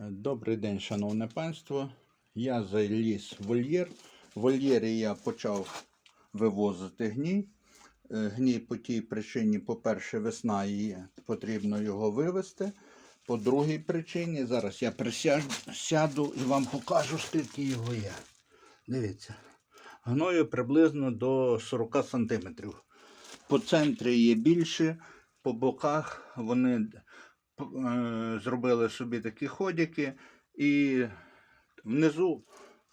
Добрий день, шановне панство. Я заліз в вольєр. В вольєрі я почав вивозити гній. Е, Гній по тій причині, по-перше, весна і потрібно його вивезти. По другій причині, зараз я присяду сяду і вам покажу, скільки його є. Дивіться. Гною приблизно до 40 см. По центрі є більше, по боках вони зробили собі такі ходики, і внизу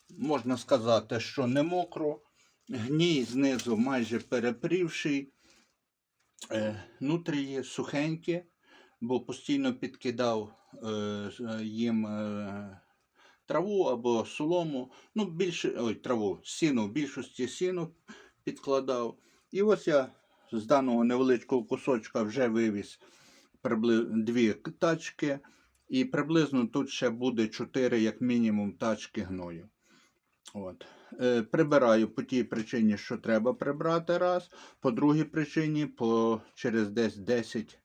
можна сказати, що не мокро, гній знизу майже перепрівший, е, нутрії сухенькі, бо постійно підкидав е, їм е, траву або солому, ну більше ой, траву, сіну, в більшості сіну підкладав. І ось я з даного невеличкого кусочка вже вивіз прибли- дві тачки, і приблизно тут ще буде 4, як мінімум, тачки гною. От. Е, прибираю по тій причині, що треба прибрати раз. По другій причині, по, через десь 10,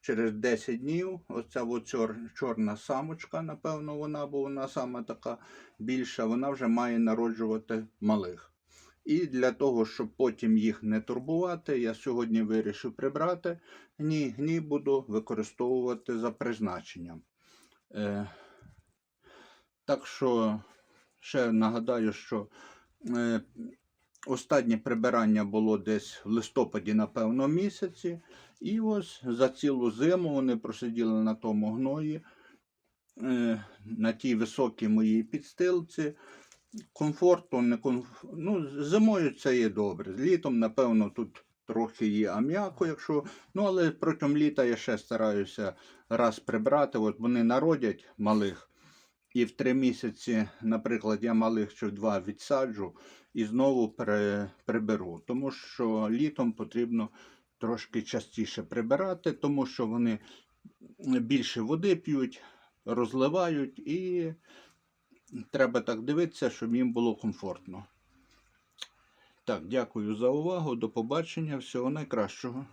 через 10 днів, оця от чорна самочка, напевно, вона, бо вона саме така більша, вона вже має народжувати малих. І для того, щоб потім їх не турбувати, я сьогодні вирішив прибрати гній. Гній буду використовувати за призначенням. Е, так що ще нагадаю, що е, останнє прибирання було десь в листопаді, напевно, місяці. І ось за цілу зиму вони просиділи на тому гної, е, на тій високій моїй підстилці. Комфортно, не комф... ну, зимою це є добре. Літом, напевно, тут трохи є ам'яко, якщо. Ну, але протягом літа я ще стараюся раз прибрати. От вони народять малих. І в три місяці, наприклад, я малих чи два відсаджу і знову при, приберу. Тому що літом потрібно трошки частіше прибирати, тому що вони більше води п'ють, розливають і треба так дивитися, щоб їм було комфортно. Так, дякую за увагу. До побачення. Всього найкращого.